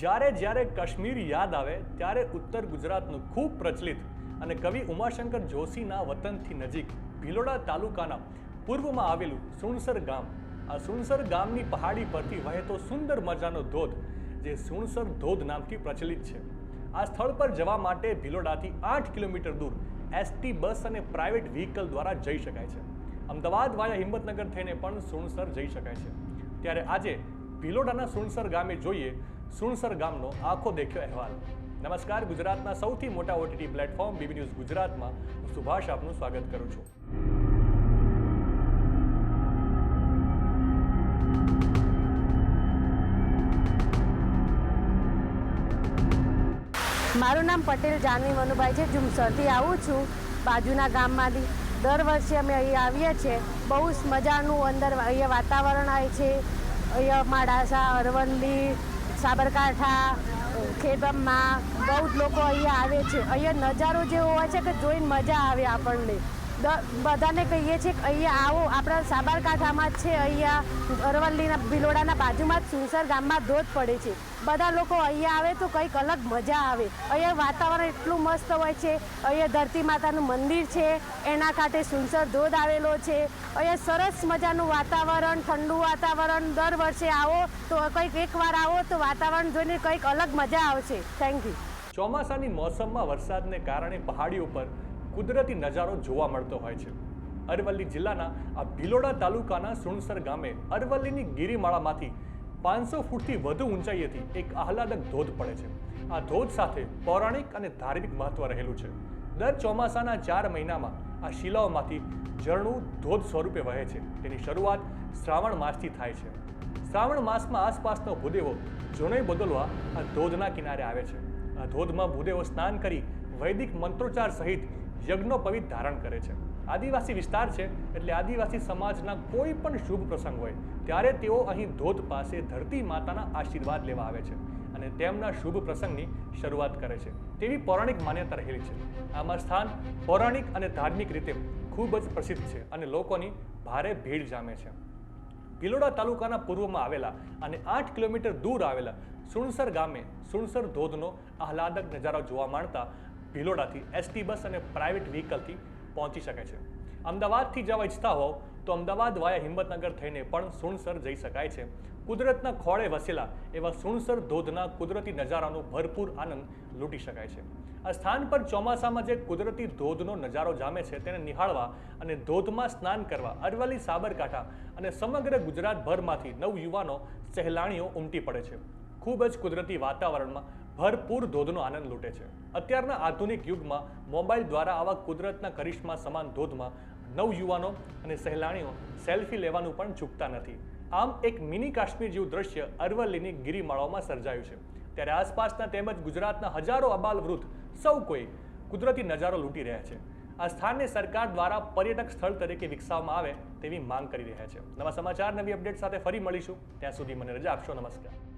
ત્યારે જ્યારે કાશ્મીર યાદ આવે, ત્યારે ઉત્તર ગુજરાતનું ખૂબ પ્રચલિત અને કવિ ઉમાશંકર જોશીના વતનથી નજીક ભિલોડા તાલુકાના પૂર્વમાં આવેલું સુણસર ગામ. આ સુણસર ગામની પહાડી પરથી વહેતો સુંદર મજાનો ધોધ, જે સુણસર ધોધ નામથી પ્રચલિત છે. આ સ્થળ પર જવા માટે ભિલોડાથી આઠ કિલોમીટર દૂર એસટી બસ અને પ્રાઇવેટ વ્હીકલ દ્વારા જઈ શકાય છે. અમદાવાદ વાયા હિંમતનગર થઈને પણ સુણસર જઈ શકાય છે. ત્યારે આજે ભિલોડાના સુણસર ગામે જોઈએ સુણસર ગામનો આખો દેખ્યો અહેવાલ. નમસ્કાર, ગુજરાતના સૌથી મોટા ઓટીટી પ્લેટફોર્મ બીબી ન્યૂઝ ગુજરાતમાં. હું સુભાષ આપનું સ્વાગત કરું છું. મારું નામ પટેલ, જાનવી મનુભાઈ છે. જુમસરથી આવું છું. બાજુના ગામમાંથી દર વર્ષે અમે અહીં આવીએ છીએ. બહુ જ મજાનું અંદર અહીંયા વાતાવરણ આવે છે. અહીંયા માડાસા, અરવલ્લી સાબરકાંઠા ખેડબ્રહ્મા બહુ જ લોકો અહીંયા આવે છે. અહીંયા નજારો જેવો હોય છે કે જોઈને મજા આવે આપણને. બધાને કહીએ છીએ કે અહીંયા આવો. આપણા સાબરકાંઠામાં જ છે. અહીંયા અરવલ્લીના, ભિલોડાના બાજુમાં જ સુનસર ગામમાં ધોધ પડે છે. બધા લોકો અહીંયા આવે તો કંઈક અલગ મજા આવે. અહીંયા વાતાવરણ એટલું મસ્ત હોય છે. અહીંયા ધરતી માતાનું મંદિર છે. એના કાંઠે સુનસર ધોધ આવેલો છે. અહીંયા સરસ મજાનું વાતાવરણ, ઠંડુ વાતાવરણ. દર વર્ષે આવો તો કંઈક એકવાર આવો તો વાતાવરણ જોઈને કંઈક અલગ મજા આવશે. થેન્ક યુ ચોમાસાની મોસમમાં વરસાદને કારણે પહાડીઓ પર કુદરતી નજારો જોવા મળતો હોય છે. અરવલ્લી જિલ્લાના આ ભિલોડા તાલુકાના સુણસર ગામે અરવલ્લીની ગિરિમાળામાંથી પાંચસો ફૂટથી વધુ ઊંચાઈએથી એક આહલાદક ધોધ પડે છે. આ ધોધ સાથે પૌરાણિક અને ધાર્મિક મહત્વ રહેલું છે. દર ચોમાસાના ચાર મહિનામાં આ શિલાઓમાંથી ઝરણું ધોધ સ્વરૂપે વહે છે. તેની શરૂઆત શ્રાવણ માસથી થાય છે. શ્રાવણ માસમાં આસપાસનો ભૂદેવો જૂનોય બદલવા આ ધોધના કિનારે આવે છે. આ ધોધમાં ભૂદેવો સ્નાન કરી વૈદિક મંત્રોચ્ચાર સહિત યજ્ઞોપવિત ધારણ કરે છે. આદિવાસી વિસ્તાર છે એટલે આદિવાસી સમાજના કોઈ પણ શુભ પ્રસંગ હોય, ત્યારે તેઓ અહીં ધોધ પાસે ધરતી માતાના આશીર્વાદ લેવા આવે છે અને તેમના શુભ પ્રસંગની શરૂઆત કરે છે. તેવી પૌરાણિક માન્યતા રહેલી છે. આમાં સ્થાન પૌરાણિક અને ધાર્મિક રીતે ખૂબ જ પ્રસિદ્ધ છે અને લોકોની ભારે ભીડ જામે છે. ભિલોડા તાલુકાના પૂર્વમાં આવેલા અને આઠ કિલોમીટર દૂર આવેલા સુણસર ગામે સુણસર ધોધનો આહલાદક નજારો જોવા માંડતા ભિલોડાથી એસટી બસ અને પ્રાઇવેટ વ્હીકલથી પહોંચી શકે છે. અમદાવાદથી જવા ઈચ્છતા હોવ તો અમદાવાદ વાયા હિંમતનગર થઈને પણ સુણસર જઈ શકાય છે. કુદરતના ખોળે વસેલા એવા સુણસર ધોધના કુદરતી નજારાનો ભરપૂર આનંદ લૂંટી શકાય છે. આ સ્થાન પર ચોમાસામાં જે કુદરતી ધોધનો નજારો જામે છે તેને નિહાળવા અને ધોધમાં સ્નાન કરવા અરવલ્લી સાબરકાંઠા અને સમગ્ર ગુજરાતભરમાંથી નવ યુવાનો સહેલાણીઓ ઉમટી પડે છે. ખૂબ જ કુદરતી વાતાવરણમાં ભરપૂર ધોધનો આનંદ લૂંટે છે. અત્યારના આધુનિક યુગમાં મોબાઈલ દ્વારા આવા કુદરતના કરિશ્મા સમાન ધોધમાં નવ યુવાનો અને સહેલાણીઓ સેલ્ફી લેવાનું પણ ચૂકતા નથી. આમ એક મિની કાશ્મીર જેવું દ્રશ્ય અરવલ્લીની ગિરિમાળાઓમાં સર્જાયું છે. ત્યારે આસપાસના તેમજ ગુજરાતના હજારો અબાલ વૃદ્ધ સૌ કોઈ કુદરતી નજારો લૂંટી રહ્યા છે. આ સ્થાનને સરકાર દ્વારા પર્યટક સ્થળ તરીકે વિકસાવવામાં આવે તેવી માંગ કરી રહ્યા છે. નવા સમાચાર, નવી અપડેટ સાથે ફરી મળીશું. ત્યાં સુધી મને રજા આપશો. નમસ્કાર.